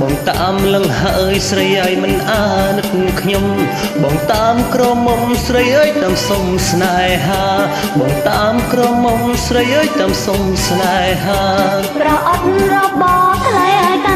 បងតាមលឹងហើយស្រីឲ្យមិនអាណិតខ្ញុំ បងតាមក្រមុំស្រីអើយតាមសុំស្នេហា បងតាមក្រមុំស្រីអើយតាមសុំស្នេហាប្រអប់របស់ថ្លៃឲ្យតាម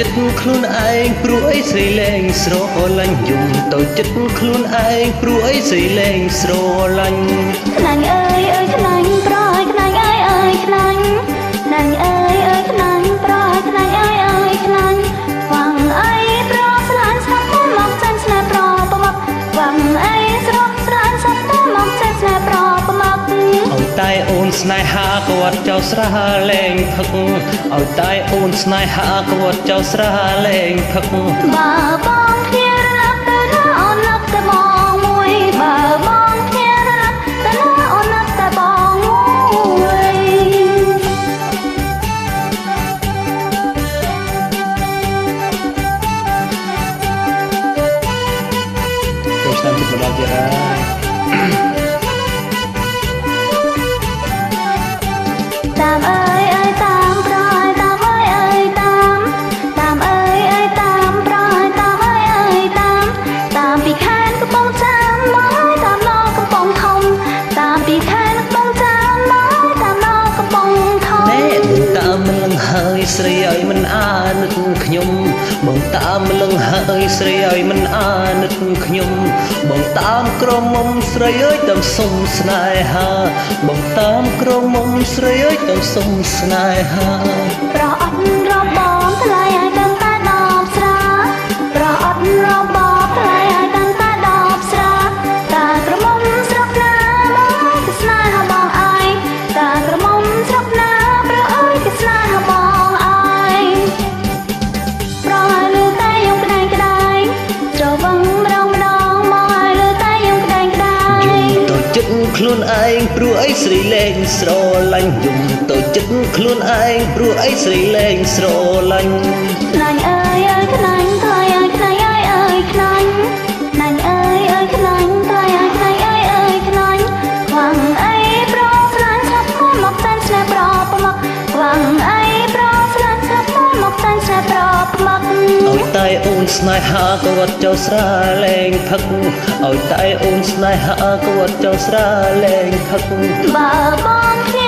ចិត្តខ្លួនឯងព្រោះអីស្រីលែងស្រឡាញ់យំទៅចិត្តខ្លួនឯងព្រោះអីស្រីលែងស្រឡាញ់ខ្លាំង ស្នេហាគាត់ចោលស្រះលែងផឹកឲ្យតែអូនស្នេហាគាត់ចោលស្រះលែងផឹកបាបា ខ្ញុំបងតាមលឹងហើយស្រីឲ្យមិនអាណិតខ្ញុំបងតាមក្រមុំស្រីឲ្យតាមសុំស្នេហាបងតាមក្រមុំស្រីឲ្យតាមសុំស្នេហា ចិត្តខ្លួនឯងព្រោះអីស្រីលែងស្រឡាញ់យំទៅចិត្តខ្លួនឯងព្រោះអីស្រីលែងស្រឡាញ់ ស្នេហាក៏វត្តចោលស្រាលែងផឹកឲ្យតែអូនស្នេហាក៏វត្តចោលស្រាលែងផឹកបើបងគ្នា